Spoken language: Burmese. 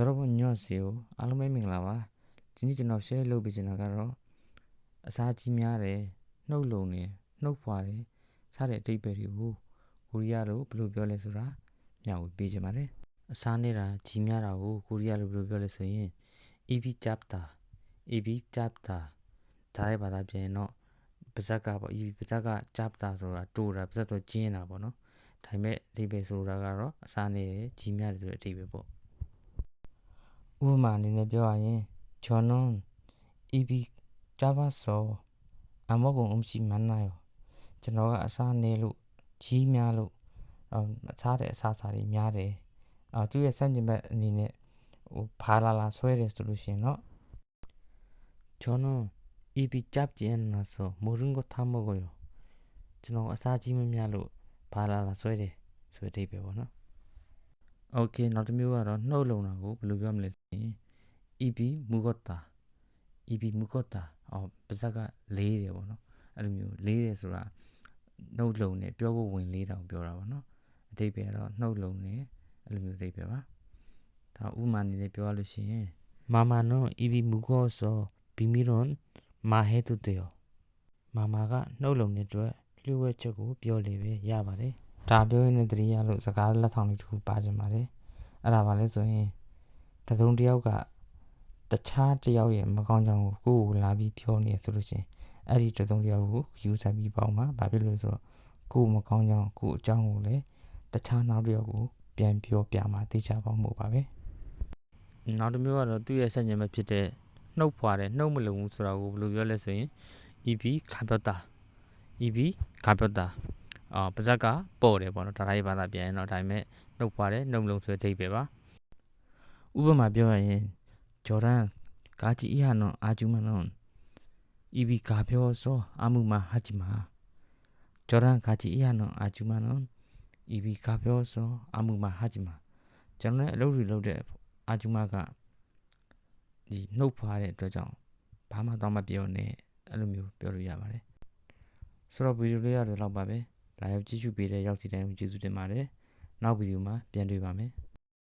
ရောဘုံညော့စီကိုအားလုံးပဲမင်္ဂလာပါဒီနေ့ကျွန်တော် share လုပ်ပေးချင်တာကတော့အစာကြီးများတယ်နှုတ်လုံတယ်နှုတ်ဖွာတယ်စတဲ့အတိတ်ပဲတွေကိုကိုရီးယားလိုဘယ်လိုပြောလဲဆိုတာမျှဝေပေးချင်ပါတယ်အစာနဲ့တာကြီးများတာကိုကိုရီးယားလိုဘယ်လိုပြောလဲဆိုရင် EB chapter EB chapter ဒါရဲ့ဘာသာပြန်ရင်တော့ပါဇက်ကပေါ့ EB ပါဇက်က chapter ဆိုတာတိုးတာပါဇက်ဆိုကျင်းတာပေါ့နော်ဒါပေမဲ့အတိတ်ပဲဆိုတာကတော့အစာနဲ့ကြီးများတယ်ဆိုတဲ့အတိတ်ပဲပေါ့ ဥပမာအနေနဲ့ပြောရရင်저는 입이 짧아서 아무것도 음식 많아요. ကျွန်တော်ကအစားနေလို့ကြီးများလို့အော်စားတဲ့အစားအစာတွေများတယ်။အော်သူ့ရဲ့စံကျင်ဘက်အနေနဲ့ဟိုဖာလာလာဆွဲတယ်ဆိုလို့ရှိရင်တော့저는 입이 짧지 않아서 모든 거 다 먹어요. ကျွန်တော်အစားကြီးမများလို့ဖာလာလာဆွဲတယ်ဆိုတဲ့အဓိပ္ပာယ်ပေါ့နော်။ โอเคနောက်တစ်မျိုးကတော့နှုတ်လုံတာကိုဘယ်လိုပြောမလဲဆိုရင် ib mugota ib mugota အော်ပါဇက်ကလေးတယ်ပေါ့နော်အဲ့လိုမျိုးလေးတယ်ဆိုတာနှုတ်လုံနဲ့ပြောဖို့ဝင်လေးတောင်ပြောတာပေါ့နော်အတိတ်ပဲကတော့နှုတ်လုံနဲ့အဲ့လိုမျိုးအတိတ်ပဲပါဒါဥမာအနေနဲ့ပြောရလို့ရှိရင်မာမာနော် ib mugoso bimiron mahetuteo မာမာကနှုတ်လုံတဲ့အတွက်လျှို့ဝှက်ချက်ကိုပြောလေပဲရပါတယ် ဒါပြောရင်းနဲ့တတိယလို့စကားလက်ဆောင်လေးတစ်ခုပါချင်ပါတယ်အဲ့ဒါပါလဲဆိုရင်တစ်စုံတစ်ယောက်ကတခြားတစ်ယောက်ရဲ့မကောင်းကြောင်ကိုကိုယ့်ကိုလာပြီးပြောနေရဆိုလို့ချင်းအဲ့ဒီတစ်စုံတစ်ယောက်ကိုယူဆပြီးပေါင်းမှာဘာဖြစ်လို့လဲဆိုတော့ကိုယ်မကောင်းကြောင်ကိုယ်အကြောင်းကိုလည်းတခြားနောက်တစ်ယောက်ကိုပြန်ပြောပြမှာသိချပေါင်းမှုပါပဲနောက်တစ်မျိုးကတော့သူ့ရဲ့ဆက်ညင်မဲ့ဖြစ်တဲ့နှုတ်ဖွာတဲ့နှုတ်မလုံဘူးဆိုတာကိုဘယ်လိုပြောလဲဆိုရင် EB ခါပြောတာ EB ခါပြောတာ အာပါဇက်ကပေါ်တယ်ပေါ့နော်ဒါတိုင်းဘာသာပြန်ရင်တော့ဒါပေမဲ့နှုတ်ဖွာတယ်နှုတ်လုံးဆွဲထိပ်ပဲပါဥပမာပြောရရင်ဂျော်ဒန်ဂါဂျီအီဟာနော်အာဂျူမန်နော်อีบีกาเปียวซออามุมาฮัจิมาจอรันกาจิอีฮานอนอาจูมานอนอีบีกาเปียวซออามุมาฮัจิมาကျွန်တော်လည်းအလုပ်တွေလုပ်တဲ့အာဂျူမာကဒီနှုတ်ဖွာတဲ့အတွက်ကြောင့်ဘာမှတော့မပြောနဲ့အဲ့လိုမျိုးပြောလို့ရပါတယ်ဆိုတော့ဗီဒီယိုလေးရတဲ့လောက်ပါပဲ လာရောက်ကြည့်ရှုပေးတဲ့ရောက်စီတိုင်းကိုကျေးဇူးတင်ပါတယ်။နောက်ဗီဒီယိုမှာပြန်တွေ့ပါမယ်။